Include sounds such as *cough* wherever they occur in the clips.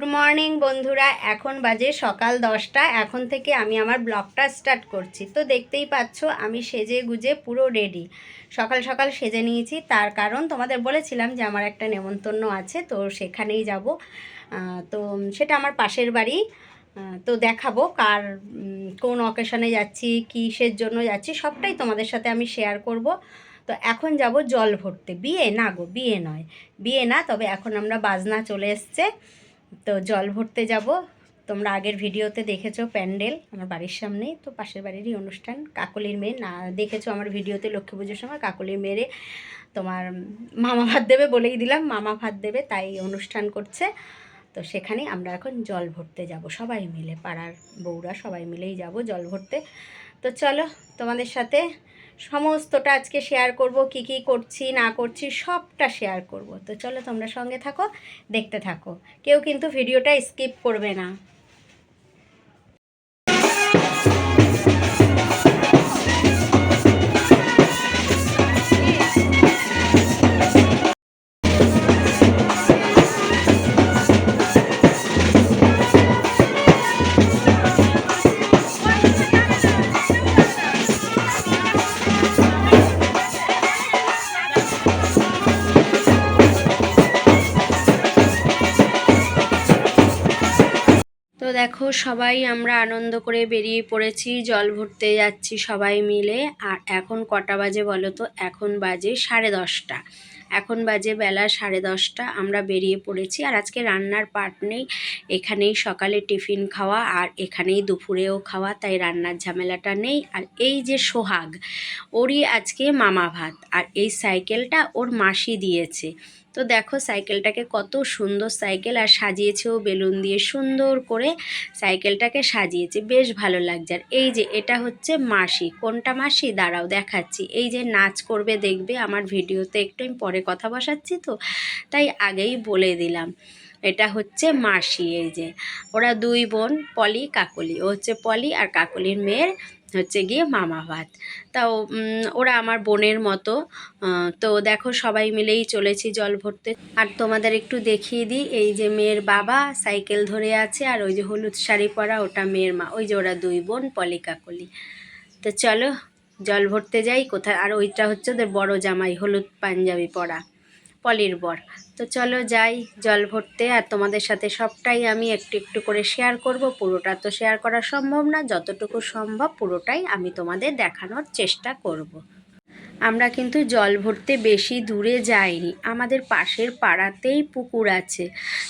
Good morning বন্ধুরা, এখন বাজে সকাল দশটা, এখন থেকে আমি আমার ব্লগটা স্টার্ট করছি। তো দেখতেই পাচ্ছ, আমি সেজে গুজে পুরো রেডি। সকাল সকাল সেজে নিয়েছি, তার কারণ তোমাদের বলেছিলাম যে আমার একটা নেমন্তন্ন আছে, তো সেখানেই যাব। তো সেটা আমার পাশের বাড়ি তো দেখাবো কার কোন অকেশনে যাচ্ছি, কিসের জন্য যাচ্ছি, সবটাই তোমাদের সাথে আমি শেয়ার করব। তো এখন যাব জল ভরতে, বিয়ে? না গো, বিয়ে নয়। বিয়ে না, তবে এখন আমরা বাজনা চলে এসছে। তো জল ভরতে যাব। তোমরা আগের ভিডিওতে দেখেছ প্যান্ডেল, আমার বাড়ির সামনেই তো পাশের বাড়িরই অনুষ্ঠান, কাকলির মেয়ে। না, দেখেছ আমার ভিডিওতে লক্ষ্মী পুজোর সময় কাকলির মেয়েরে তোমার মামা ভাত দেবে বলেই দিলাম, মামা ভাত দেবে, তাই অনুষ্ঠান করছে। তো সেখানে আমরা এখন জল ভরতে যাব, সবাই মিলে, পাড়ার বউরা সবাই মিলেই যাব জল ভরতে। তো চলো তোমাদের সাথে সমস্তটা আজকে শেয়ার করব, কি কি করছি, না করছি, সবটা শেয়ার করব। তো চলো তোমরা সঙ্গে থাকো, দেখতে থাকো। কেউ কিন্তু ভিডিওটা স্কিপ করবে না। দেখো, সবাই আমরা আনন্দ করে বেরিয়ে পড়েছি, জল ভরতে যাচ্ছি সবাই মিলে। আর এখন কটা বাজে বলো তো? এখন বাজে সাড়ে দশটা। এখন বাজে বেলা সাড়ে দশটা, আমরা বেরিয়ে পড়েছি। আর আজকে রান্নার পাট নেই, এখানেই সকালে টিফিন খাওয়া আর এখানেই দুপুরেও খাওয়া, তাই রান্নার ঝামেলাটা নেই। আর এই যে সোহাগ, ওরই আজকে মামা ভাত। আর এই সাইকেলটা ওর মাসি দিয়েছে। তো দেখো সাইকেলটাকে কত সুন্দর সাইকেল আর সাজিয়েছেও বেলুন দিয়ে। সুন্দর করে সাইকেলটাকে সাজিয়েছে, বেশ ভালো লাগছে। আর এই যে এটা হচ্ছে মাসি, কোনটা মাসি? দাঁড়াও দেখাচ্ছি। এই যে নাচ করবে, দেখবে আমার ভিডিওতে একটু আমি পরে কথা বসাচ্ছি তো, তাই আগেই বলে দিলাম। এটা হচ্ছে মাসি, এই যে। ওরা দুই বোন, পলি, কাকলি। ও হচ্ছে পলি আর কাকলির মেয়ের হচ্ছে গিয়ে মামা ভাত। তাও ওরা আমার বোনের মতো। তো দেখো সবাই মিলেই চলেছি জল ভরতে। আর তোমাদের একটু দেখিয়ে দিই, এই যে মেয়ের বাবা সাইকেল ধরে আছে আর ওই যে হলুদ শাড়ি পরা ওটা মেয়ের মা। ওই যে ওরা দুই বোন পলি কাকলি তো চলো, জল ভরতে যাই কোথায়? আর ওইটা হচ্ছে ওদের বড় জামাই, হলুদ পাঞ্জাবি পরা। পলির বর। তো চলো যাই জল ভরতে আর তোমাদের সাথে সবটাই আমি একটু একটু করে শেয়ার করব। পুরোটা তো শেয়ার করা সম্ভব না। যতটুকু সম্ভব পুরোটাই আমি তোমাদের দেখানোর চেষ্টা করব। আমরা কিন্তু জল ভরতে বেশি দূরে যাইনি। আমাদের পাশের পাড়াতেই পুকুর আছে।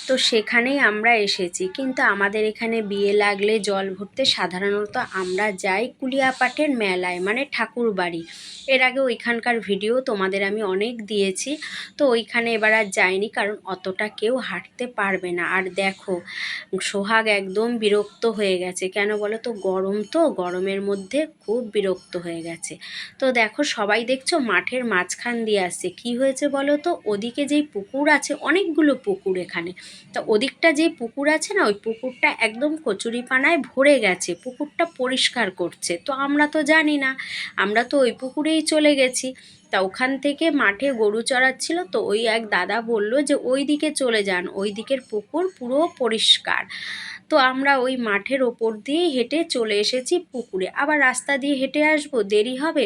তো সেখানেই আমরা এসেছি। কিন্তু আমাদের এখানে বিয়ে লাগলে জল ভরতে সাধারণত আমরা যাই কুলিয়াপাটের মেলায় মানে ঠাকুর বাড়ি এর আগে ওইখানকার ভিডিও তোমাদের আমি অনেক দিয়েছি। তো ওইখানে এবার আর যাইনি কারণ অতটা কেউ হাঁটতে পারবে না। আর দেখো, সোহাগ একদম বিরক্ত হয়ে গেছে। কেন বলো তো? গরম তো, গরমের মধ্যে খুব বিরক্ত হয়ে গেছে। তো দেখো, সবাই দেখছ? মাঠের মাঝখান দিয়ে আসছে। কি হয়েছে বলো তো? ওদিকে যেই পুকুর আছে, অনেকগুলো পুকুর এখানে। তা ওদিকটা যে পুকুর আছে না, ওই পুকুরটা একদম কচুরিপানায় ভরে গেছে। পুকুরটা পরিষ্কার করছে। তো আমরা তো জানি না। আমরা তো ওই পুকুরেই চলে গেছি। তা ওখান থেকে মাঠে গরু চড়াচ্ছিল। তো ওই এক দাদা বলল যে, ওই দিকে চলে যান। ওই দিকের পুকুর পুরো পরিষ্কার। তো আমরা ওই মাঠের ওপর দিয়ে হেঁটে চলে এসেছি পুকুরে। আবার রাস্তা দিয়ে হেঁটে আসব, দেরি হবে?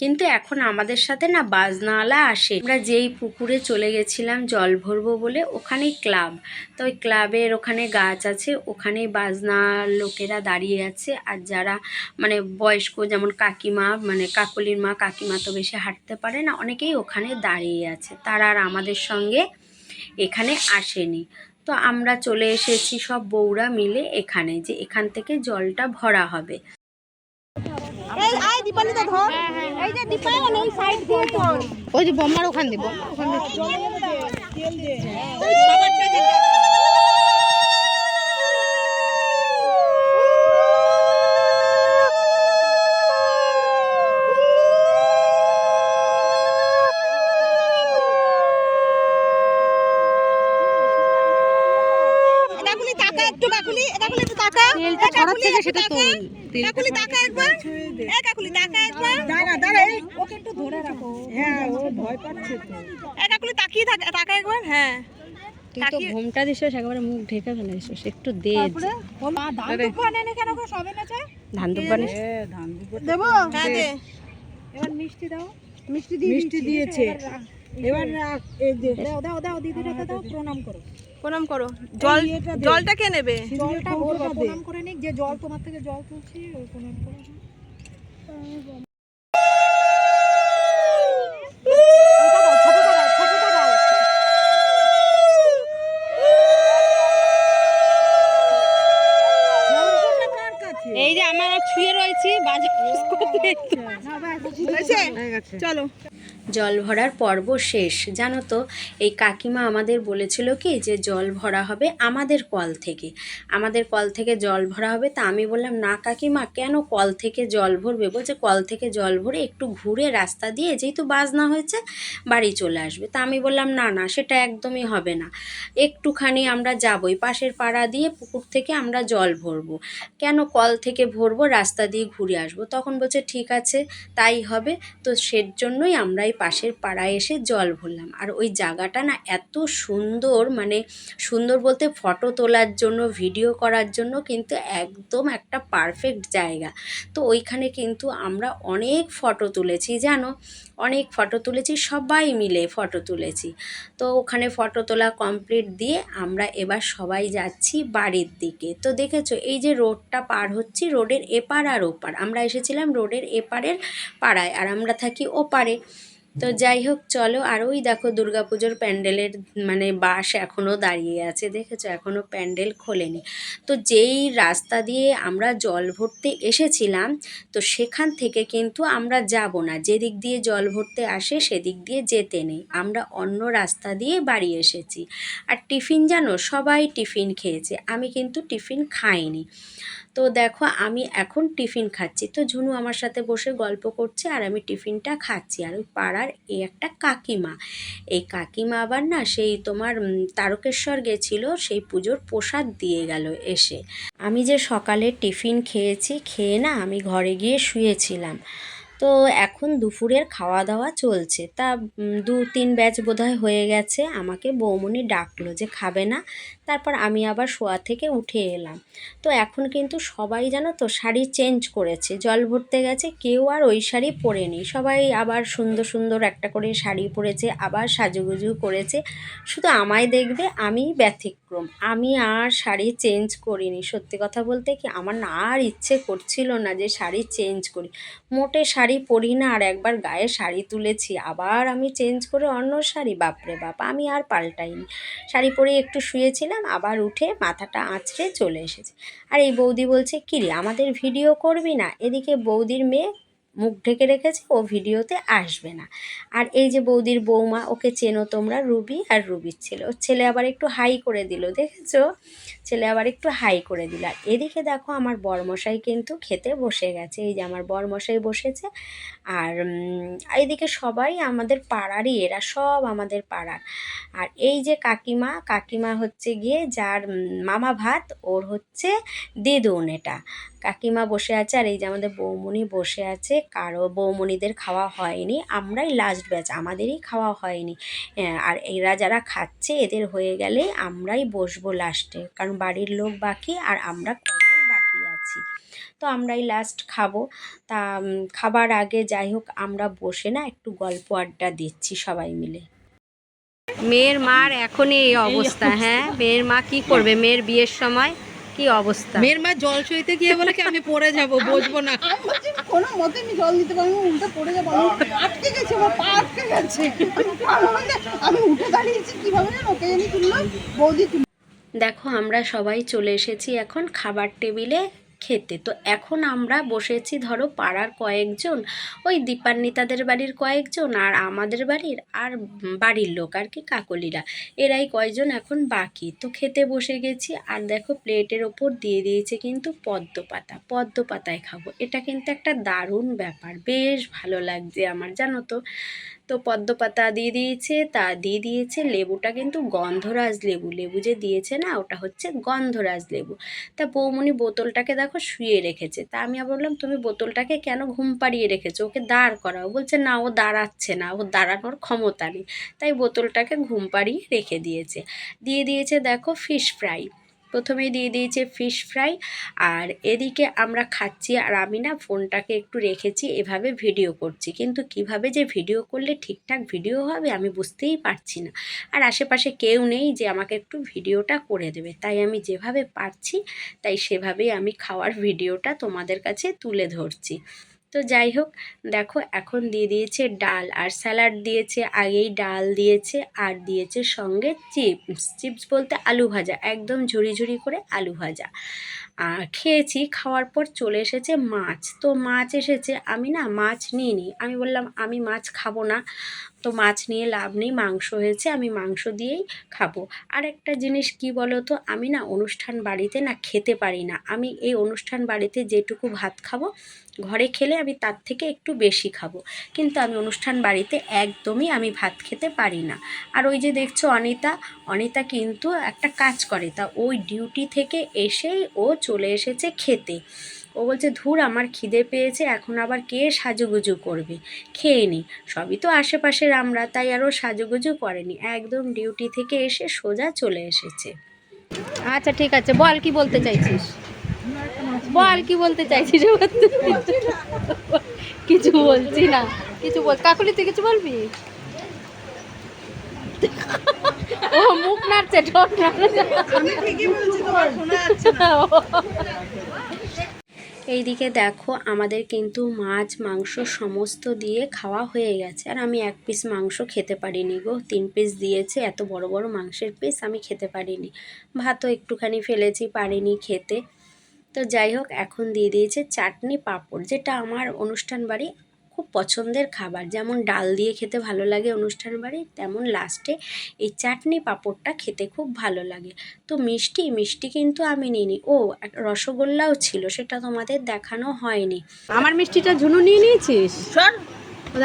কিন্তু এখন আমাদের সাথে না বাজনাওয়ালা আসে। আমরা যেই পুকুরে চলে গেছিলাম জল ভরবো বলে, ওখানেই ক্লাব। তো ওই ক্লাবের ওখানে গাছ আছে, ওখানেই বাজনা লোকেরা দাঁড়িয়ে আছে। আর যারা মানে বয়স্ক, যেমন কাকিমা মানে কাকলির মা, কাকিমা তো বেশি হাঁটতে পারে না, অনেকেই ওখানে দাঁড়িয়ে আছে। তারা আর আমাদের সঙ্গে এখানে আসেনি। তো আমরা চলে এসেছি সব বউরা মিলে এখানে, যে এখান থেকে জলটা ভরা হবে। দীপালিতা ধর। এই যে দীপায়ন ওই সাইড দিয়ে ধর। ওই যে বোমার ওখান দিব ওখান কাকুলি তাকা একটু কাকুলি এ কাকুলি একটু তাকা তেলটা কাকুলি, থেকে সেটা তোল কাকুলি তাকা একবার। এ কাকুলি তাকা একবার। দাঁড়া দাঁড়া ওকে একটু ধরে রাখো। হ্যাঁ ও ভয় পাচ্ছে তো। এ কাকুলি তাকিয়ে থাক তাকা একবার হ্যাঁ। তুই তো ঘুমটা দিছিস একেবারে মুখ ঢেকে ফেলেছিস একটু দে। ধান দুব্বা আনে কেন গো সবে নেছে ধান দুব্বানে দেবো? হ্যাঁ দে। এবার মিষ্টি দাও। মিষ্টি দিয়ে মিষ্টি দিয়েছে। এবার এই দাও দাও দাও প্রণাম করো। প্রণাম করো। জল জলটা কে নেবে? জলটা প্রণাম করে নিক। যে জল তোমার থেকে জল তুলছি ওই প্রণাম করো? এই যে আমরা ছুঁয়ে রয়েছি বাজে চলো। জল ভরার পর্ব শেষ। জানো তো, এই কাকিমা আমাদের বলেছিল কি যে, জল ভরা হবে আমাদের কল থেকে। আমাদের কল থেকে জল ভরা হবে তা আমি বললাম, না কাকিমা, কেন কল থেকে জল ভরবে? বলছে, কল থেকে জল ভরে একটু ঘুরে রাস্তা দিয়ে যেহেতু বাজনা হয়েছে, বাড়ি চলে আসবে। তা আমি বললাম, না না, সেটা একদমই হবে না। একটুখানি আমরা যাবই পাশের পাড়া দিয়ে পুকুর থেকে আমরা জল ভরবো। কেন কল থেকে ভরবো, রাস্তা দিয়ে ঘুরে আসব? তখন বলছে, ঠিক আছে, তাই হবে। তো সের জন্যই আমরা এই পাশের পাড়ায় এসে জল ভরলাম। আর ওই জায়গাটা না এত সুন্দর মানে সুন্দর বলতে ফটো তোলার জন্য, ভিডিও করার জন্য কিন্তু একদম একটা পারফেক্ট জায়গা। তো ওইখানে কিন্তু আমরা অনেক ফটো তুলেছি, জানো? অনেক ফটো তুলেছি, সবাই মিলে ফটো তুলেছি। তো ওখানে ফটো তোলা কমপ্লিট দিয়ে আমরা এবার সবাই যাচ্ছি বাড়ির দিকে। তো দেখেছ, এই যে রোডটা পার হচ্ছি, রোডের এপার আর ওপার। আমরা এসেছিলাম রোডের এপারের পাড়ায়, আর আমরা থাকি ওপারে। তো যাই হোক, চলো। আর ওই দেখো দুর্গাপুজোর প্যান্ডেলের মানে বাস এখনও দাঁড়িয়ে আছে, দেখেছ? এখনও প্যান্ডেল খোলেনি। তো যেই রাস্তা দিয়ে আমরা জল ভরতে এসেছিলাম, তো সেখান থেকে কিন্তু আমরা যাব না। যেদিক দিয়ে জল ভরতে আসে, সেদিক দিয়ে যেতে নেই। আমরা অন্য রাস্তা দিয়ে বাড়ি এসেছি। আর টিফিন জানো? সবাই টিফিন খেয়েছে। আমি কিন্তু টিফিন খাইনি। তো দেখো, আমি এখন টিফিন খাচ্ছি। তো ঝুনু আমার সাথে বসে গল্প করছে আর আমি টিফিনটা খাচ্ছি। আর ওই পাড়ার এই একটা কাকিমা। এই কাকিমা আবার না সেই তোমার তারকেশ্বর গেছিল, সেই পুজোর প্রসাদ দিয়ে গেল এসে। আমি যে সকালে টিফিন খেয়েছি, খেয়ে না আমি ঘরে গিয়ে শুয়েছিলাম। তো এখন দুপুরের খাওয়া দাওয়া চলছে। তা দু তিন ব্যাচ বোধহয় হয়ে গেছে। আমাকে বৌমনি ডাকলো যে, খাবে না? তারপর আমি আবার শোয়া থেকে উঠে এলাম। তো এখন কিন্তু সবাই জানো তো শাড়ি চেঞ্জ করেছে। জল ভরতে গেছে, কেউ আর ওই শাড়ি পরেনি। সবাই আবার সুন্দর সুন্দর একটা করে শাড়ি পরেছে, আবার সাজুগুজু করেছে। শুধু আমায় দেখবে, আমি ব্যতিক্রম। আমি আর শাড়ি চেঞ্জ করিনি। সত্যি কথা বলতে কি আমার না আর ইচ্ছে করছিল না যে শাড়ি চেঞ্জ করি। মোটে শাড়ি পরি না, আর একবার গায়ে শাড়ি তুলেছি। আবার আমি চেঞ্জ করে অন্য শাড়ি, বাপরে বাপ, আমি আর পাল্টাইনি। শাড়ি পরে একটু শুয়েছিলাম আবার উঠে মাথাটা আঁচড়ে চলে এসেছে। আর এই বৌদি বলছে, কিরে, আমাদের ভিডিও করবি না? এদিকে বৌদির মেয়ে মুখ ঢেকে রেখেছে ও ভিডিওতে আসবে না। আর এই যে বৌদির বৌমা ওকে চেনো তোমরা রুবি আর রুবির ছেলে। ওর ছেলে আবার একটু হাই করে দিল দেখেছ? ছেলে আবার একটু হাই করে দিল। আর এদিকে দেখো আমার বরমশাই কিন্তু খেতে বসে গেছে। এই যে আমার বরমশাই বসেছে আর উম, এইদিকে সবাই আমাদের পাড়ারই এরা সব আমাদের পাড়ার। আর এই যে কাকিমা কাকিমা হচ্ছে গিয়ে যার মামা ভাত ওর হচ্ছে দিদুন এটা। কাকিমা বসে আছে আর এই যে আমাদের বৌমনি বসে আছে। কারও বৌমণিদের খাওয়া হয়নি আমরাই লাস্ট ব্যাচ আমাদেরই খাওয়া হয়নি। হ্যাঁ, আর এরা যারা খাচ্ছে এদের হয়ে গেলে আমরাই বসবো লাস্টে কারণ বাড়ির লোক বাকি আর আমরা কজন বাকি আছি। তো আমরাই লাস্ট খাব। তা খাবার আগে যাই হোক আমরা বসে না একটু গল্প আড্ডা দিচ্ছি সবাই মিলে। মেয়ের মার এখনই এই অবস্থা হ্যাঁ? মেয়ের মা কি করবে? মেয়ের বিয়ের সময় কি অবস্থা? মেয়ের মা জল সইতে গিয়ে বলে কি আমি পড়ে যাব বসবো না। কোনো মতে আমি জল দিতে পারব না, উল্টে পড়ে যাব আমি আটকে গেছে আমার পা আটকে গেছে। আমি না। উঠে দাঁড়িয়েছি কীভাবে জানো কে জানি তুললো বৌদি দেখো আমরা সবাই চলে এসেছি এখন খাবার টেবিলে। খেতে তো এখন আমরা বসেছি, ধরো, পাড়ার কয়েকজন, ওই দীপান্বিতাদের বাড়ির কয়েকজন আর আমাদের বাড়ির আর বাড়ির লোক আর কি কাকলিরা। এরাই কয়জন এখন বাকি। তো খেতে বসে গেছি আর দেখো, প্লেটের ওপর দিয়ে দিয়েছে কিন্তু পদ্ম পাতা। পদ্ম পাতায় খাব। এটা কিন্তু একটা দারুণ ব্যাপার। বেশ ভালো লাগছে আমার, জানো তো। তো পদ্ম পাতা দিয়ে দিয়েছে, তা দিয়ে দিয়েছে, লেবুটা কিন্তু গন্ধরাজ লেবু। লেবু যে দিয়েছে না, ওটা হচ্ছে গন্ধরাজ লেবু। তা বৌমনি বোতলটাকে দেখো শুয়ে রেখেছে। তা আমি আবার বললাম, তুমি বোতলটাকে কেন ঘুম পাড়িয়ে রেখেছো? ওকে দাঁড় করাও। বলছে, না, ও দাঁড়াচ্ছে না, ও দাঁড়ানোর ক্ষমতা নেই। তাই বোতলটাকে ঘুম পাড়িয়ে রেখে দিয়েছে। দিয়ে দিয়েছে দেখো ফিশ ফ্রাই। প্রথমেই দিয়ে দিয়েছে ফিশ ফ্রাই আর এদিকে আমরা খাচ্ছি আর আমি না ফোনটাকে একটু রেখেছি, এভাবে ভিডিও করছি। কিন্তু কীভাবে যে ভিডিও করলে ঠিকঠাক ভিডিও হবে আমি বুঝতেই পারছি না। আর আশেপাশে কেউ নেই যে আমাকে একটু ভিডিওটা করে দেবে। তাই আমি যেভাবে পারছি, তাই সেভাবেই আমি খাওয়ার ভিডিওটা তোমাদের কাছে তুলে ধরছি। তো যাই হোক, দেখো এখন দিয়ে দিয়েছে ডাল, আর স্যালাড দিয়েছে, আগেই ডাল দিয়েছে, আর দিয়েছে সঙ্গে চিপস। চিপস বলতে আলু ভাজা, একদম ঝুড়ি ঝুড়ি করে আলু ভাজা। খেয়েছি, খাওয়ার পর চলে এসেছে মাছ। তো মাছ এসেছে, আমি না মাছ নিইনি। আমি বললাম, আমি মাছ খাব না। তো মাছ নিয়ে লাভ নেই, মাংস হয়েছে, আমি মাংস দিয়েই খাব। আর একটা জিনিস কি বলো তো আমি না অনুষ্ঠান বাড়িতে না খেতে পারি না। আমি এই অনুষ্ঠান বাড়িতে যেটুকু ভাত খাব, ঘরে খেলে আমি তার থেকে একটু বেশি খাব। কিন্তু আমি অনুষ্ঠান বাড়িতে একদমই আমি ভাত খেতে পারি না। আর ওই যে দেখছ অনিতা অনিতা কিন্তু একটা কাজ করে। তা ওই ডিউটি থেকে এসেই ও চলে এসেছে খেতে। ও বলছে, ধুর, আমার খিদে পেয়েছে, এখন আবার কে সাজুগুজু করবে? খেয়ে নি, সবই তো আশেপাশের আমরা, তাই আরও সাজুগুজু করেনি। একদম ডিউটি থেকে এসে সোজা চলে এসেছে। আচ্ছা ঠিক আছে, বল, কি বলতে চাইছিস? বল, কি বলতে চাইছিস? *laughs* কিছু বলছি না, কিছু বল, কাকুলি, তুই কিছু বলবি? ও মুখ নাড়ছে ঠোঁট নাড়ছে। আমি ঠিকই বলছি তোমার শোনা যাচ্ছে না। এইদিকে দেখো আমাদের কিন্তু মাছ মাংস সমস্ত দিয়ে খাওয়া হয়ে গেছে। আর আমি এক পিস মাংস খেতে পারিনি গো তিন পিস দিয়েছে এত বড় বড় মাংসের পিস আমি খেতে পারিনি। ভাতও একটুখানি ফেলেছি পারিনি খেতে। তো যাই হোক এখন দিয়ে দিয়েছে চাটনি পাঁপড় যেটা আমার অনুষ্ঠান বাড়ি খুব পছন্দের খাবার। যেমন ডাল দিয়ে খেতে ভালো লাগে অনুষ্ঠান বাড়ি তেমন লাস্টে এই চাটনি পাঁপড়টা খেতে খুব ভালো লাগে। তো মিষ্টি মিষ্টি কিন্তু আমি নিইনি। ও এক রসগোল্লাও ছিল সেটা তোমাদের দেখানো হয়নি। আমার মিষ্টিটা ঝুনু নিয়ে নিয়েছিস?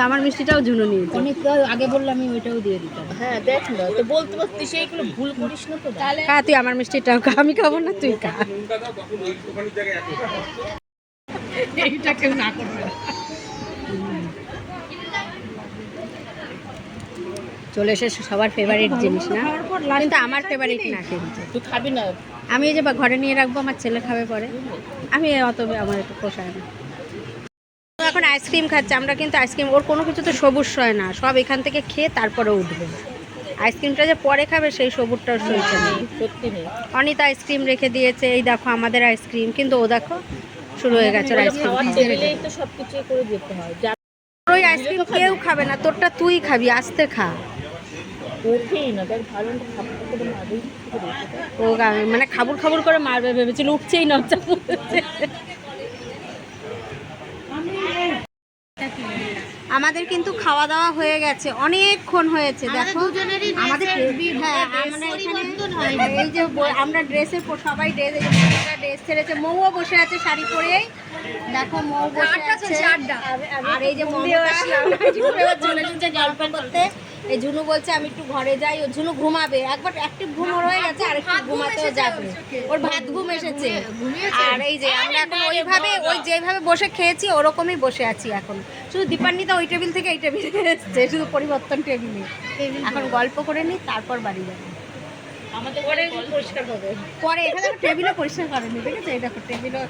আমার মিষ্টিটাও ঝুনু নিয়েছি। অনেক আগে বললাম আমি ওইটাও দিয়ে দিতাম হ্যাঁ দেখ না তো বলতে বলতে সেইগুলো ভুল করিস না তো। তাহলে খা তুই আমার মিষ্টিটাও খা আমি খাব না তুই খা। এইটা কেউ না করবে। চলে এসে সবার ফেভারিট জিনিস না? কিন্তু আমার ফেভারিট না কিন্তু। খাবি না? আমি এই যে ঘরে নিয়ে রাখব আমার ছেলে খাবে পরে। আমি অত আমার একটু পোষায় না। এখন আইসক্রিম খাচ্ছে আমরা কিন্তু আইসক্রিম ওর কোনো কিছু তো সবুজ হয় না। সব এখান থেকে খেয়ে তারপরে উঠবে। আইসক্রিমটা যে পরে খাবে সেই সবুজটাও সইছে না। অনিতা আইসক্রিম রেখে দিয়েছে এই দেখো আমাদের আইসক্রিম কিন্তু ও দেখো শুরু হয়ে গেছে আইসক্রিম হয়। ওই আইসক্রিম কেউ খাবে না তোরটা তুই খাবি আস্তে খা। ও মানে খাবুর খাবুর করে মারবে ভেবেছিল উঠছেই না আমাদের কিন্তু খাওয়া দাওয়া হয়ে গেছে অনেকক্ষণ হয়েছে দেখো। আমাদের হ্যাঁ আমরা এখানে এই যে আমরা ড্রেসের সবাই ড্রেস ড্রেস ছেড়েছে মৌও বসে আছে শাড়ি পরেই। দেখো মৌ বসে আছে। আর এই যে এবার চলে গল্প করতে এই ঝুনু বলছে আমি একটু ঘরে যাই। ও ঝুনু ঘুমাবে। একবার একটু ঘুম ওর হয়ে গেছে আর একটু ঘুমাতেও যাবে। ওর ভাত ঘুম এসেছে। আর এই যে আমরা এখন ওইভাবে ওই যেভাবে বসে খেয়েছি ওরকমই বসে আছি এখন। শুধু দীপান্বিতা ওই টেবিল থেকে এই টেবিলে এসছে শুধু পরিবর্তন টেবিলে। এখন গল্প করে নিই তারপর বাড়ি যাবে। পরে পরিষ্কার হবে পরে এখানে টেবিলও পরিষ্কার করেনি দেখেছ? এই দেখো টেবিলও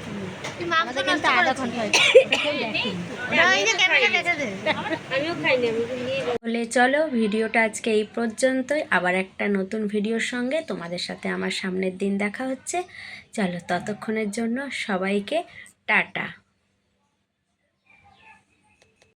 আমাদের কিন্তু আধা ঘণ্টা হয়েছে। এটা কেউ দেখেনি। বলে চলো ভিডিওটা আজকে এই পর্যন্তই। আবার একটা নতুন ভিডিওর সঙ্গে তোমাদের সাথে আমার সামনের দিন দেখা হচ্ছে। চলো ততক্ষণের জন্য সবাইকে টাটা।